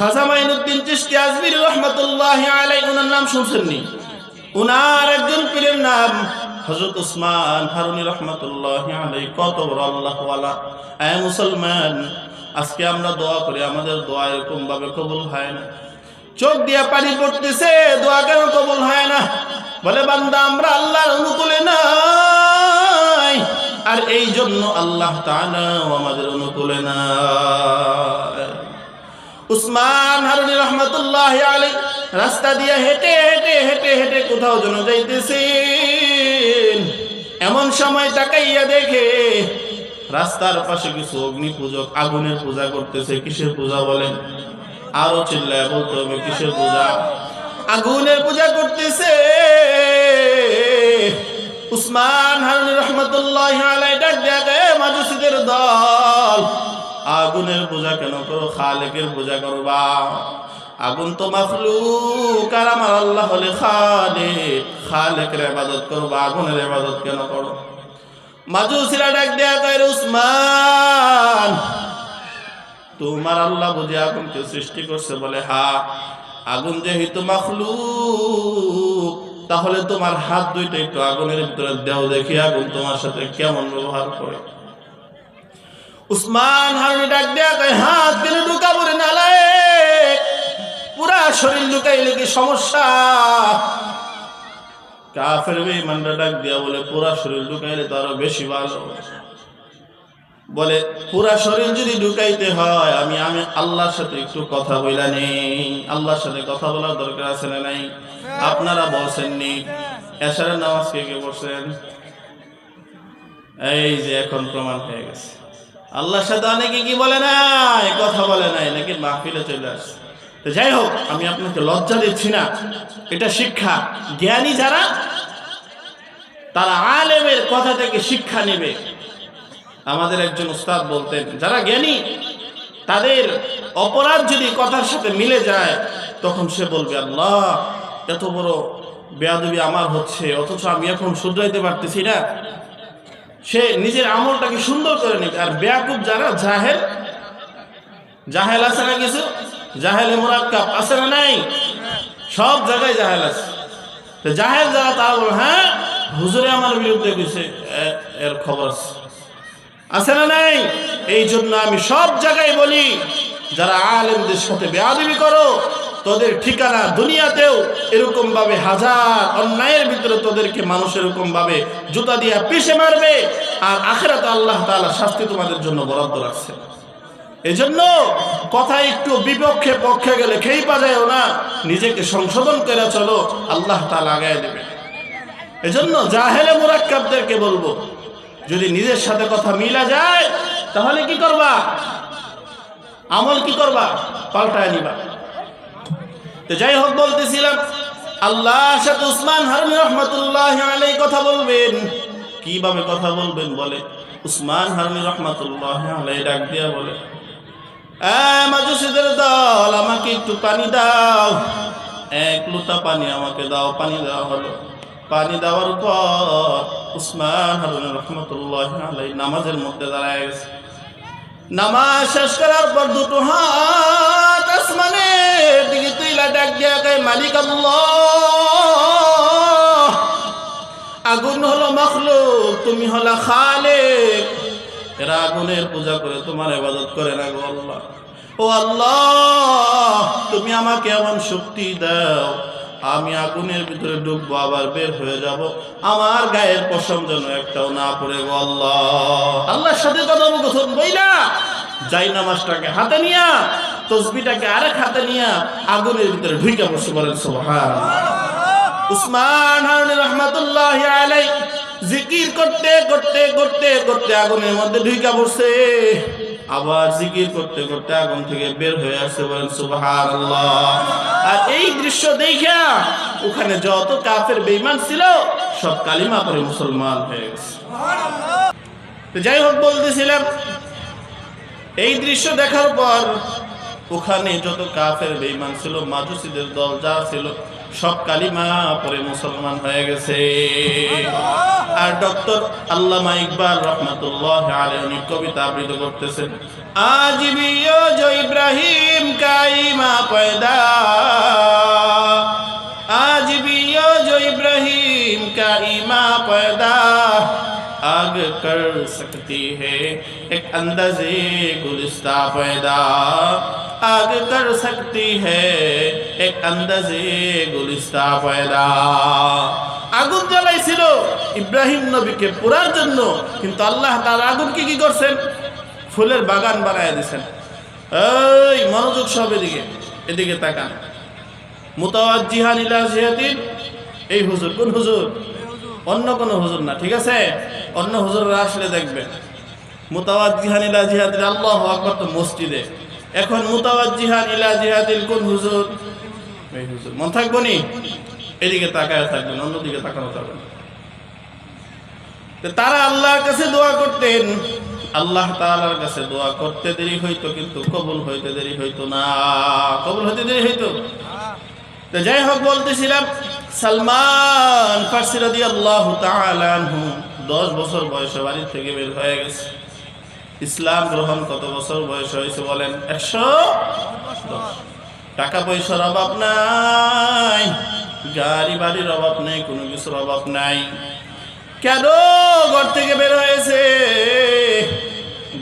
খাজা মাইনুদ্দিন চিশতি আজমির রহমতুল্লাহ আলাই ওনার নাম শুনছেননি? উনার একজন পীরের নাম হজরত উসমান হারুনি রহমতুল্লাহ আলাই কত বড় আল্লাহওয়ালা। আয় মুসলমান, আজকে আমরা দোয়া করি, আমাদের দোয়া এরকম ভাবে কবুল হয় না। চোখ দিয়ে পানি পড়তেছে, দোয়া কেন কবুল হয় না? বলে, বান্দা, আমরা আল্লাহর অনুকূলে নাই। আর এই জন্য আল্লাহ তাআলাও আমাদের অনুকূলে নাই। উসমান হারুনি রহমতুল্লাহ আলী রাস্তা দিয়ে হেঁটে হেঁটে হেঁটে হেঁটে কোথাও যেন যাইতেছেন। এমন সময় তাকাইয়া দেখে রাস্তার পাশে কিছু অগ্নি পূজক আগুনের পূজা করতেছে, কিসের পূজা বলেন? আরও চিল্লায় বলতে হবে, কিসের পূজা? আগুনের পূজা করতেছে। উসমান হারুনি রহমতুল্লাহ আলাই ডাক দেখে মাজুসিদের দল আগুনের পূজা কেন করো খালেকের পূজা করবা। আগুন তো মাফলুক আর আমার আল্লাহ হলে খালে খালেকের ইবাদত করবা, আগুনের ইবাদত কেন করো? মাজুসিরা ডাক দেয়া কয় উসমান, তোমার আল্লাহ বুঝে আগুনকে সৃষ্টি করছে বলে, হা, আগুন যেহেতু মাখলুক, তাহলে তোমার হাত দুইটা একটু আগুনের ভিতরে দেও দেখি আগুন তোমার সাথে কেমন ব্যবহার করে। উসমান হারুনি ডাক দেয়া কয়, হাত দিলে ঢুকাবো রে নালে পুরা শরীর ঢুকাইলে কি সমস্যা? কাফের বেঈমানরা ডাক দিয়া বলে, পুরা শরীর ঢুকাইলে তো আরও বেশি ভালো। বলে, পুরা শরীর যদি ঢুকাইতে হয়, আমি আমি আল্লাহর সাথে একটু কথা বইলা নেই। আল্লাহর সাথে কথা বলার দরকার আছে না নাই? আপনারা বলছেননি এশারের নামাজ কে কে বলছেন এই যে এখন প্রমাণ হয়ে গেছে। আল্লাহর সাথে অনেকে কি বলে নাই? কথা বলে নাই, নাকি মাহফিলে চলে আসে। তো যাই হোক, আমি আপনাকে লজ্জা দিচ্ছি না। এটা শিক্ষা। জ্ঞানী যারা, তারা আলেমের কথা থেকে শিক্ষা নেবে। আমাদের একজন উস্তাদ বলতেন, যারা জ্ঞানী, তাদের অপরাধ যদি কথার সাথে মিলে যায়, তখন সে বলবে, আল্লাহ, এত বড় বেয়াদবি আমার হচ্ছে, অথচ আমি এখন শুধরাইতে পারতেছি না। সে নিজের আমলটাকে সুন্দর করে নিবে আর বেয়াকুব যারা, জাহেল জাহেল আছে না কিছু? জাহেলে মোরাক্কাব আছে না নাই? সব জায়গায় জাহেল আছে। তো জাহেল যারা, তারা বলে হ্যাঁ হুজুরে আমার বিরুদ্ধে কিছু এর খবর আছে। আছে না নাই? এই জন্য আমি সব জায়গায় বলি, যারা আলেমদের সাথে বেয়াদবি করো তোদের ঠিকানা দুনিয়াতেও এরকম ভাবে হাজার অন্যায়ের ভিতরে তোদেরকে মানুষ এরকম ভাবে জুতা দিয়া পিষে মারবে, আর আখেরাতে আল্লাহ তাআলা শাস্তি তোমাদের জন্য বরাদ্দ রাখছে। এজন্য কথা একটু বিপক্ষে পক্ষে গেলে খেই পাজায়ও না, নিজেকে সংশোধন করে চলো, আল্লাহ তাআলা আগায় দেবে। এজন্য জাহেলে মুরাক্কাবদেরকে বলব, যদি নিজের সাথে কথা মিলা যায়, তাহলে কি করবা? আমল কি করবা? পাল্টায় নিবা। তো যাই হোক বলতেছিলাম, আল্লাহ সাথে উসমান হারুন রহমতুল্লাহ আলাই কথা বলবেন। কীভাবে কথা বলবেন বলে? উসমান হারুন রহমতুল্লাহ আলাই ডাক দিয়া বলে, "এ মাজুসিদের দল, আমাকে একটু পানি দাও। এক লোটা পানি আমাকে দাও, পানি দেওয়া হলো। পানি দেওয়ার পর উসমান হারুন রহমতুল্লাহ আলাই নামাজের মধ্যে দাঁড়ায় গেছে। নামাজ শেষ করার পর দুটো হাত আসমানের দিকে তুইলা ডাক দিয়া গায় মালিক আগুন হলো মখলুক, তুমি হলো খালেক। এরা আগুনের পূজা করে তোমার ইবাদত করে না গো আল্লাহ। ও আল্লাহ, তুমি আমাকে এমন শক্তি দাও আমি আগুনের ভিতরে ডুববো আবার বের হয়ে যাব। আমার গায়ের পশম যেন একটাও না পড়ে গো আল্লাহ। আল্লাহর সাথে কথা কথন বইলা। যাই নামাজটাকে হাতে নিয়া তসবিটাকে আরেক হাতে নিয়া আগুনের ভিতরে ঢুইকা বসে বলেন সোহান উসমান হারুন রহমাতুল্লাহ আলাই জিকির করতে করতে করতে করতে আগুনের মধ্যে ঢুইকা পড়ছে। আবার জিকির করতে করতে আগুন থেকে বের হয়ে আসে বলেন সুবহানাল্লাহ। আর এই দৃশ্য দেখা ওখানে যত কাফের বেঈমান ছিল সব কালিমা পরে মুসলমান হয়ে গেছে। যাই হোক বলতেছিলাম এই দৃশ্য দেখার পর ওখানে যত কাফের বেইমান ছিল মাজুসিদের দল যা ছিল সব কালিমা পরে মুসলমান হয়ে গেছে। আর ডক্টর আল্লামা ইকবাল রহমাতুল্লাহ আলে উনি কবিতা আবৃত করতেছেন আজবিও ইব্রাহিম কাইমা পয়দা। আজবিও ইব্রাহিম কাইমা পয়দা। इब्राहिम का ईमा पैदा आग कर सकती है एक अंदाजे गुलिस्ता पैदा आग कर सकती है एक अंदाजे गुलिस्ता पैदा আগুন জ্বালাইছিল ইব্রাহিম নবীকে পুরার জন্য কিন্তু আল্লাহ তার আগুনকে কি করছেন ফুলের বাগান বানায় দিছেন এই মনোযোগ সব এদিকে এদিকে তাকান মুতাওয়াজ্জিহান ইলা জিহাদিন এই হুজুর কোন হুজুর অন্য কোন হুজুর না ঠিক আছে অন্য হুজুররা আসলে দেখবেন, মুতাওয়াজ্জিহান ইলা জিহাদিন আল্লাহু আকবার তো মসজিদে। এখন মুতাওয়াজ্জিহান ইলা জিহাদিন কোন হুজুর? এই হুজুর, মন থাকব নি? এদিকে তাকায় থাকবেন, অন্যদিকে তাকানো যাবে তারা আল্লাহর কাছে দোয়া করতেন। আল্লাহ তাআলার কাছে দোয়া করতে দেরি হইতো, কিন্তু কবুল হইতে দেরি হইতো না। কবুল হইতে দেরি হইতো? যাই হোক, বলতেছিলাম, সালমান ফার্সি রাদিয়াল্লাহু তাআলা আনহু 10 বছর বয়সে বাড়ি থেকে বের হয়ে গেছে। ইসলাম গ্রহণ কত বছর বয়স হয়েছে বলেন? একশো টাকা পয়সার অভাব নাই, গাড়ি বাড়ির অভাব নেই, কোনো কিছুর অভাব নাই। কেন ঘর থেকে বের হয়েছে?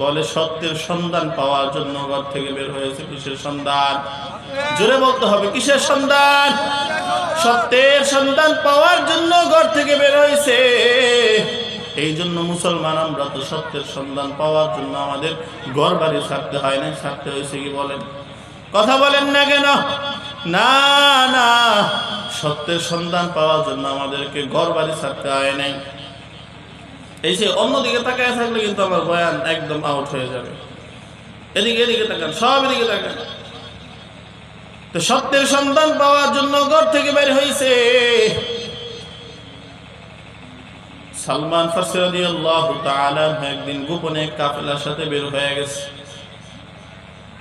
বলে সত্যের সন্ধান পাওয়ার জন্য ঘর থেকে বের হয়েছে কিসের সন্ধান? জোরে বলতে হবে, কিসের সন্ধান? সত্যের সন্ধান পাওয়ার জন্য ঘর থেকে বের হয়েছে। এই জন্য মুসলমান আমরা তো সত্যের সন্ধান পাওয়ার জন্য আমাদের ঘর বাড়ি ছাড়তে হয় না ছাড়তে হয়েছে কি বলেন? কথা বলেন না কেন? না না, সত্যের সন্ধান পাওয়ার জন্য আমাদেরকে ঘর বাড়ি ছাড়তে হয় নাই। এই যে অন্যদিকে তাকায় থাকলে কিন্তু আমার বয়ান একদম আউট হয়ে যাবে। এদিকে এদিকে তাকান, সব এদিকে তাকান। তো সত্যের সন্ধান পাওয়ার জন্য ঘর থেকে বের হয়েছে সালমান একদিন গোপনে কাফেলার সাথে বের হয়ে গেছে।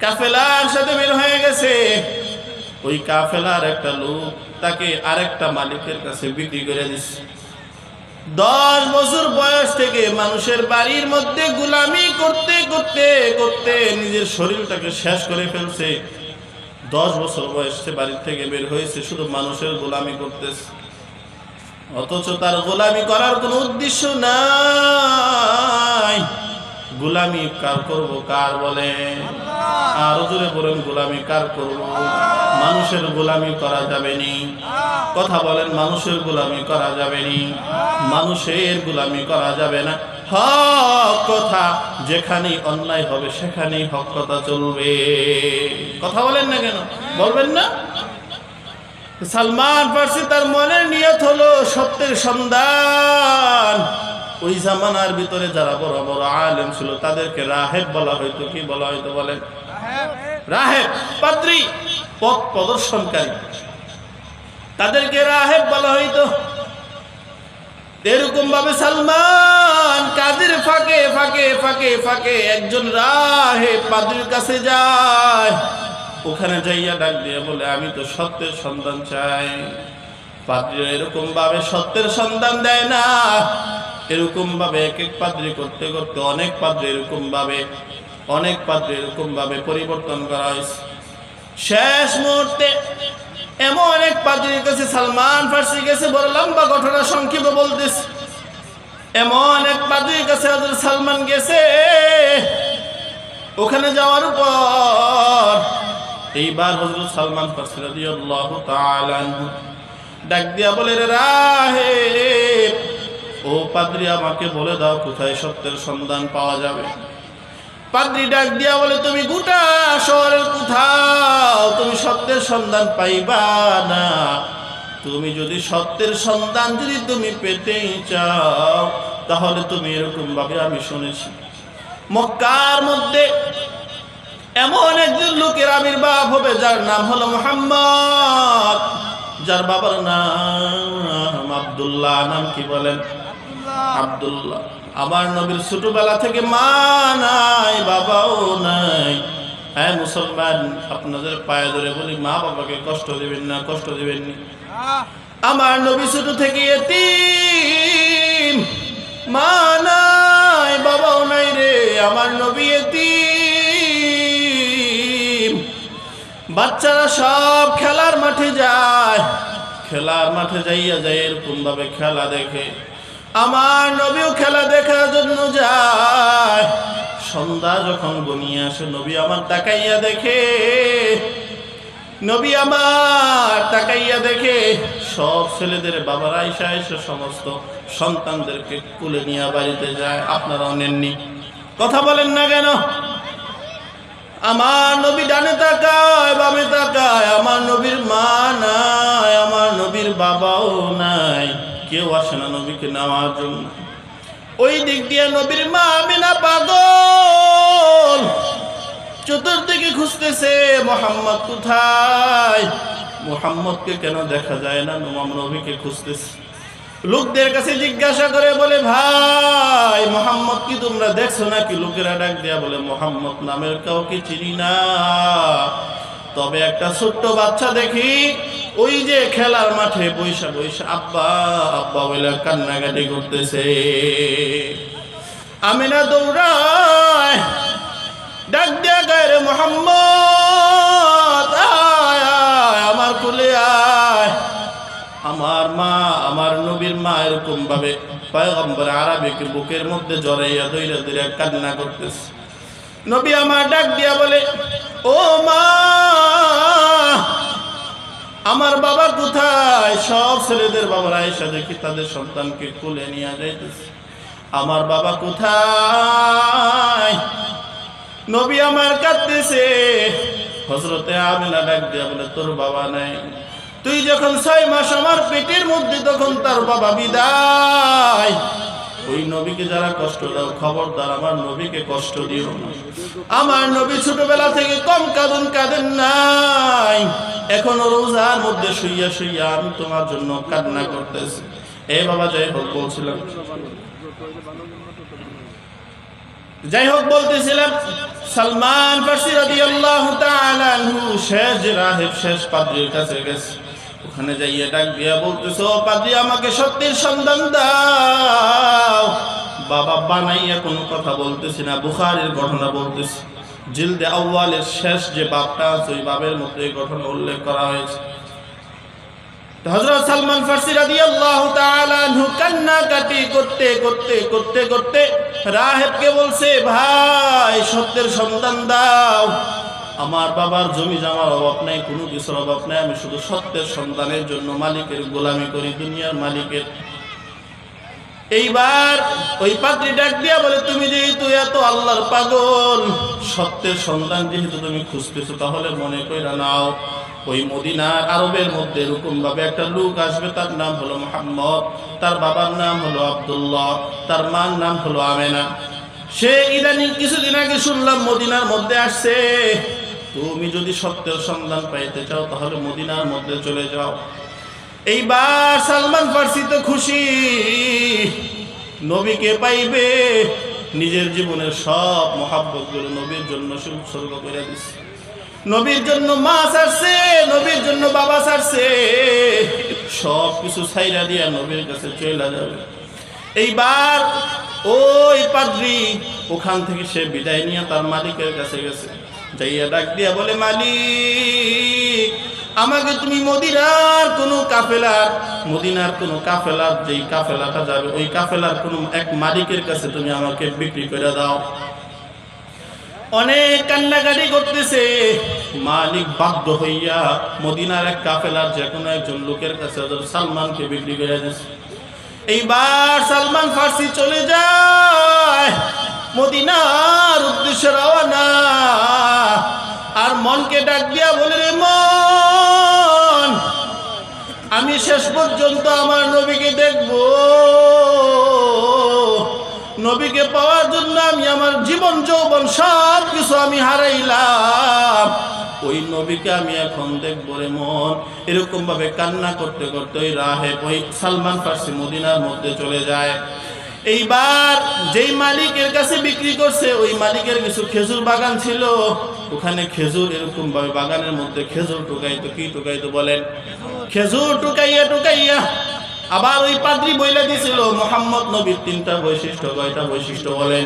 কাফেলার সাথে বের হয়ে গেছে। ওই কাফেলার একটা লোক তাকে আরেকটা মালিকের কাছে বিক্রি করে দিচ্ছে দশ বছর বয়স থেকে মানুষের বাড়ির মধ্যে গুলামি করতে করতে করতে নিজের শরীরটাকে শেষ করে ফেলছে। দশ বছর বয়সে বাড়ির থেকে বের হয়েছে, শুধু মানুষের গোলামি করতেছে। অথচ তার গোলামি করার কোনো উদ্দেশ্য নাই। গোলামি কার করব, কার বলে? আরও জোরে বলেন, গোলামি কার করব? মানুষের গোলামি করা যাবে নি। কথা বলেন, মানুষের গোলামি করা যাবে নি। মানুষের গোলামি করা যাবে না। হক কথা যেখানেই অন্যায় হবে, সেখানেই হক কথা চলবে। কথা বলেন না কেন? বলবেন না? সালমান ফার্সি তার মনের নিয়ত হলো সত্যের সন্ধান। ওই জামানার ভিতরে যারা বড় বড় আলেম ছিল, তাদেরকে রাহেব বলা হইতো। কি বলা হয়তো বলেন? রাহেব পাত্রী পথ প্রদর্শনকারী। তাদেরকে রাহেব বলা হইতো। এরকম ভাবে সালমান কাদের ফাঁকে ফাঁকে ফাঁকে ফাঁকে একজন রাহে পাদ্রির কাছে যায়। ওখানে যাইয়া ডাক দিয়ে বলে, আমি তো সত্যের সন্ধান চাই। পাদ্রি এরকম ভাবে সত্যের সন্ধান দেয় না। এরকম ভাবে এক এক পাদ্রি করতে করতে অনেক পাদ্রি এরকম ভাবে অনেক পাদ্রি এরকম ভাবে পরিবর্তন করা হয়েছে। শেষ মুহূর্তে এমন এক পাদ্রির কাছে সালমান ফার্সি গেছে বড় লম্বা ঘটনা সংক্ষেপে বলতেছে। এমন এক পাদ্রির কাছে সালমান গেছে, ওখানে যাওয়ার পর এইবার হজরত সালমান ডাক দিয়া বলে, রে রাহে ও পাদ্রি, আমাকে বলে দাও কোথায় সত্যের সন্ধান পাওয়া যাবে? পাদ্রি ডাক দিয়া বলে, তুমি গোটা শহরের কোথাও তুমি সত্যের সন্ধান পাইবা না। তুমি যদি সত্যের সন্ধান যদি তুমি পেতেই চাও, তাহলে তুমি এরকম ভাবে আমি শুনেছি। মক্কার মধ্যে এমন একজন লোকের আবির্ভাব হবে যার নাম হলো মোহাম্মদ যার বাবার নাম আব্দুল্লাহ নাম কি বলেন? আব্দুল্লাহ। আমার নবীর ছোটবেলা থেকে মা নাই বাবাও নাই। হ্যাঁ মুসলমান আপনাদের পায়ে ধরে বলি মা বাবাকে কষ্ট দিবেন না কষ্ট দিবেন না। আমার নবী ছোট থেকে এতিম। বাচ্চারা সব খেলার মাঠে যায়। খেলার মাঠে যাইয়া যায় এরকম ভাবে খেলা দেখে। আমার নবীও খেলা দেখার জন্য যায়। সন্ধ্যা যখন বনিয়ে আসে, নবী আমার তাকাইয়া দেখে। নবী আমার তাকাইয়া দেখে। সব ছেলেদের বাবারা আইসা এসে সমস্ত সন্তানদেরকে কুলে নিয়ে বাড়িতে যায়। আপনারাও নেননি কথা বলেন না কেন? আমার নবী ডানে তাকায়, বামে তাকায়, আমার নবীর মা নাই, আমার নবীর বাবাও নাই। কেউ আসে না নবীকে নেওয়ার জন্য। ওই দিক দিয়ে নবীর মা আমিনা পাগল। চতুর্দিকে খুঁজতেছে, মোহাম্মদ কোথায়? মোহাম্মদকে কেন দেখা যায় না? নোমাম নবীকে খুঁজতেছে। লোকদের কাছে জিজ্ঞাসা করে বলে, ভাই, মোহাম্মদ কি তোমরা দেখছ নাকি? লোকেরা ডাক দেয়া বলে, মোহাম্মদ নামের কাউকে চিনি না। তবে একটা ছোট্ট বাচ্চা দেখি, ওই যে খেলার মাঠে বৈশা বৈশা, আব্বা আব্বা বলে কান্নাকাটি করতেছে। আমিনা দৌড়ায়, ডাক দেয়া রে মোহাম্মদ মা এরকম ভাবে পয়গম্বর আরবিকে বুকের মধ্যে জড়াইয়া দইরা দইরা কান্না করতেছে। নবী আমার ডাক দিয়া বলে, ও মা, আমার বাবা কোথায়? সব ছেলেদের বাবারা এসে দেখি তাদের সন্তানকে কোলে নিয়ে যাইতেছে। আমার বাবা কোথায়? নবী আমার কাঁদতেছে। হজরতে আমিনা ডাক দিয়া বলে, তোর বাবা নাই। তুই যখন ছয় মাস আমার পেটের মধ্যে তখন তার বাবা বিদায়। ওই নবীকে যারা কষ্ট দাও, খবরদার, আমার নবীকে কষ্ট দিও না। আমার নবী ছোটবেলা থেকে কম কাঁদন, কাঁদেন নাই। এখনও রোজার মধ্যে শুইয়া শুইয়া আমি তোমার জন্য কান্না করতেছি। এ বাবা, যাই হোক, বলছিলাম। যাই হোক, বলতেছিলাম, সালমান ফার্সি রাদিয়াল্লাহু তাআলা শেষ রাহেব, শেষ পাদ্রীর কাছে গেছে। ওখানে যাইয়া ডাক দিয়া বলতেছে পাদ্রী আমাকে সত্যের সন্ধান দাও। বাবা বানাইয়া কোনো কথা বলতেছি না, বুখারের ঘটনা বলতেছি। জিলদে আউয়ালের শেষ যে বাপটা আছে, ওই বাবের মধ্যে এই ঘটনা উল্লেখ করা হয়েছে। হজরত সালমান কান্নাকাটি করতে করতে করতে করতে রাহেবকে বলছে, ভাই, সত্যের সন্তান দাও। আমার বাবার জমি জামার অভাব নাই, কোনো কিছুর অভাব নাই, আমি শুধু সত্যের সন্তানের জন্য মালিকের গোলামি করি, দুনিয়ার মালিকের। এইবার ওই পাত্রী ডাক দিয়া বলে, তুমি যেহেতু এত আল্লাহর পাগল, সত্যের সন্তান যেহেতু তুমি খুঁজতেছো, তাহলে মনে কইরা নাও, ওই মদিনার আরবের মধ্যে এরকম ভাবে একটা লোক আসবে, তার নাম হলো মোহাম্মদ, তার বাবার নাম হলো আব্দুল্লাহ, তার মার নাম হলো আমেনা। সে ইদানিং কিছুদিন আগে শুনলাম, মদিনার মধ্যে আসছে। তুমি যদি সত্যের সন্ধান পাইতে চাও, তাহলে মদিনার মধ্যে চলে যাও। এইবার সালমান ফার্সি তো খুশি। নবীকে পাইবে। নিজের জীবনের সব মহাব্বতগুলো নবীর জন্য সে উৎসর্গ করে দিচ্ছে নবীর জন্য মা ছাড়ছে নবীর জন্য বাবা ছাড়ছে সব কিছু ছাইরা দিয়া নবীর কাছে চলে যাবে। এইবার ওই পাদ্রি ওখান থেকে সে বিদায় নিয়ে তার মালিকের কাছে গেছে। যাইয়া ডাক দিয়া বলে, মালিক, আমাকে তুমি মদিনার কোন কাফেলার, মদিনার কোন কাফেলার, যেই কাফেলাটা যাবে, ওই কাফেলার কোন এক মালিকের কাছে তুমি আমাকে বিক্রি করে দাও। অনেক কান্নাকাটি করতেছে। মালিক বাধ্য হইয়া মদিনার এক কাফেলার যে কোনো একজন লোকের কাছে সালমানকে বিক্রি করে দিয়েছে এইবার সালমান ফার্সি চলে যায়। মদিনার উদ্দেশ্যে রওনা। আর মনকে ডাক দিয়া বলে রে মন, আমি শেষ পর্যন্ত আমার নবীকে দেখব। নবীকে পাওয়ার জন্য আমি আমার জীবন যৌবন সব কিছু আমি হারাইলাম। ওই নবীকে আমি এখন দেখব রে মন। এরকম ভাবে কান্না করতে করতে ওই রাহে ওই সালমান ফার্সি মদিনার মধ্যে চলে যায়। এইবার যেই মালিকের কাছে বিক্রি করছে, ওই মালিকের কিছু খেজুর বাগান ছিল। ওখানে খেজুর এরকম ভাবে বাগানের মধ্যে খেজুর টুকাইতো কি টুকাইতো বলেন? খেজুর টুকাইয়া টুকাইয়া আবার ওই পাদ্রি বইলে দিছিল, মোহাম্মদ নবীর তিনটা বৈশিষ্ট্য, কয়টা বৈশিষ্ট্য বলেন?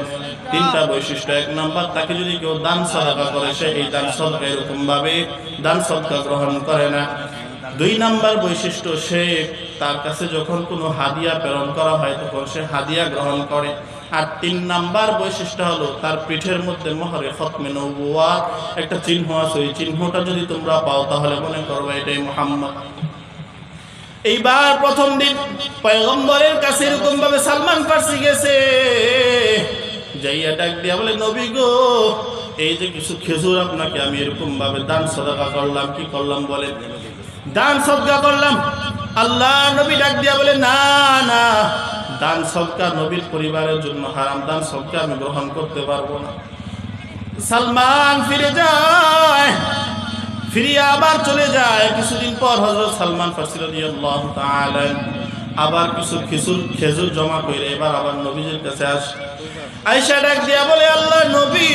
তিনটা বৈশিষ্ট্য, এক নাম্বার, তাকে যদি কেউ দান সদকা করে, সে এই দান সদকা এরকম ভাবে দান সদকা গ্রহণ করে না। দুই নাম্বার বৈশিষ্ট্য, সে তার কাছে যখন কোনো হাদিয়া প্রেরণ করা হয়, তখন সে হাদিয়া গ্রহণ করে। আর তিন নাম্বার বৈশিষ্ট্য হলো, তার পিঠের মধ্যে মহরে খতমে নবুয়া একটা চিহ্ন আছে। ওই চিহ্নটা যদি তোমরা পাও, তাহলে মনে করবে এটাই মোহাম্মদ। এইবার প্রথম দিন, পয়গম্বরের কাছে এরকম ভাবে সালমান ফার্সি গেছে। যাইয়া ডাক দিয়া বলে, নবী গো, এই যে কিছু খেজুর আপনাকে আমি এরকম ভাবে দান সদকা করলাম, কি করলাম বলে দান সদকা করলাম। আল্লাহ নবী ডাক দিয়া বলে, না না, দান সদকা নবীর পরিবারের জন্য হারাম, দান সদকা আমি গ্রহণ করতে পারব না। সালমান ফিরে যায়, ফিরিয়ে আবার চলে যায়। কিছুদিন পর হজরত সালমান তাআলা, আবার কিছু খেজুর খেজুর জমা করে এবার আবার নবীজির কাছে আসে। আয়েশা ডাক দিয়া বলে, আল্লাহ নবী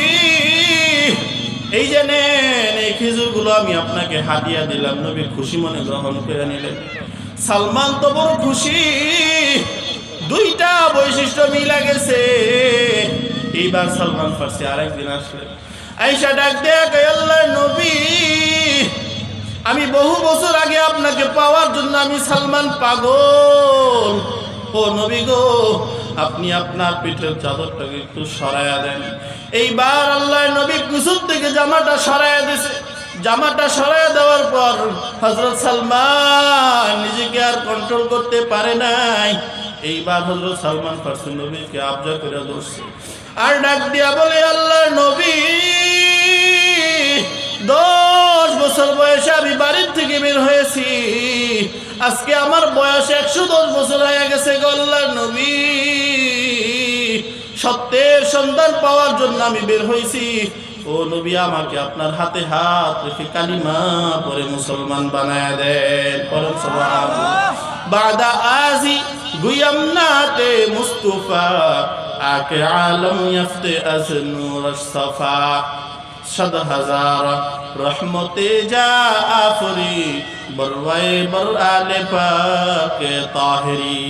এই যে নেন, এই খেজুরগুলো আমি আপনাকে হাদিয়া দিলাম নবী খুশি মনে গ্রহণ করে নিলেন। সালমান তো বড় খুশি, দুইটা বৈশিষ্ট্য মিলা গেছে। এইবার সালমান ফার্সি আরেকদিন আসলেন আইসা ডাক আল্লাহ নবী, আমি বহু বছর আগে আপনাকে পাওয়ার জন্য আমি সালমান পাগল। ও নবী গো আপনি আপনার পিঠের চাদরটাকে একটু সরাইয়া দেন। এইবার আল্লাহ নবী পিছন থেকে জামাটা সরাইয়া দিছে। জামাটা সরাইয়া দেওয়ার পর হজরত সালমান নিজেকে আর কন্ট্রোল করতে পারে নাই। এইবার হজরত সালমান ফার্সি নবীকে আবজা করে ধরছে। আর ডাক দিয়া বলে, আল্লাহ নবী, দশ বছর বয়সে আমি বাড়ির থেকে বের হয়েছি। আজকে আমার বয়স একশো দশ বছর হয়ে গেছে গল্লা নবী। সত্যের সন্ধান পাওয়ার জন্য আমি বের হয়েছি। ও নবী, আমাকে আপনার হাতে হাত রেখে কালিমা পরে মুসলমান বানায় দেন। পরে বাদা আজি গুয়াম নাতে মুস্তফা, আকে আলম ইয়াফতে আজ নূর সফা। সাদ হাজার। রহমতে যা আফরি বরওয়াই বর আলে পাকে তাহরি।